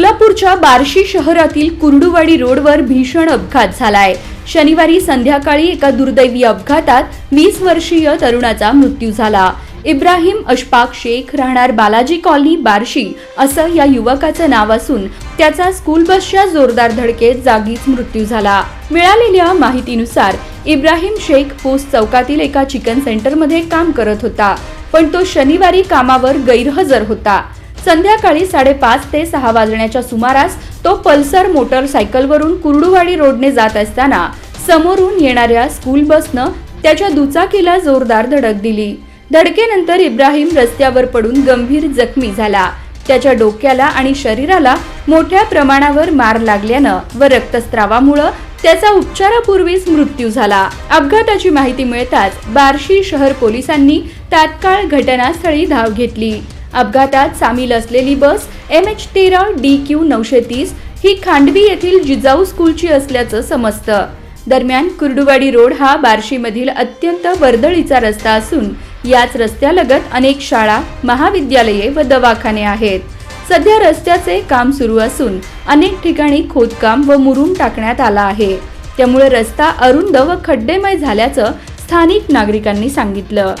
सोलापूरच्या बार्शी शहरातील कुर्डुवाडी रोडवर भीषण अपघात झालाय. शनिवारी संध्याकाळी एका दुर्दैवी अपघातात वीस वर्षीय तरुणाचा मृत्यू झाला. इब्राहिम अशफाक शेख राहणार बालाजी कॉलनी बार्शी असं या युवकाचं नाव असून त्याचा स्कूल बसच्या जोरदार धडकेत जागीच मृत्यू झाला. मिळालेल्या माहितीनुसार इब्राहिम शेख पोस्ट चौकातील एका चिकन सेंटरमध्ये काम करत होता पण तो शनिवारी कामावर गैरहजर होता. संध्याकाळी साडेपाच ते सहा वाजण्याच्या सुमारास तो पल्सर मोटरसायकलवरून कुर्डुवाडी रोडने जात असताना समोरून येणाऱ्या स्कूल बसनं त्याच्या दुचाकीला जोरदार धडक दिली. धडकेनंतर इब्राहिम रस्त्यावर पडून गंभीर जखमी झाला. त्याच्या डोक्याला आणि शरीराला मोठ्या प्रमाणावर मार लागल्यानं व रक्तस्रावामुळं त्याचा उपचारापूर्वीच मृत्यू झाला. अपघाताची माहिती मिळताच बार्शी शहर पोलिसांनी तात्काळ घटनास्थळी धाव घेतली. अपघातात सामील असलेली बस एम एच तेरा डी क्यू नऊशे तीस ही खांडवी येथील जिजाऊ स्कूलची असल्याचं समजतं. दरम्यान कुर्डुवाडी रोड हा बार्शीमधील अत्यंत वर्दळीचा रस्ता असून याच रस्त्यालगत अनेक शाळा महाविद्यालये व दवाखाने आहेत. सध्या रस्त्याचे काम सुरू असून अनेक ठिकाणी खोदकाम व मुरूम टाकण्यात आला आहे. त्यामुळे रस्ता अरुंद व खड्डेमय झाल्याचं स्थानिक नागरिकांनी सांगितलं.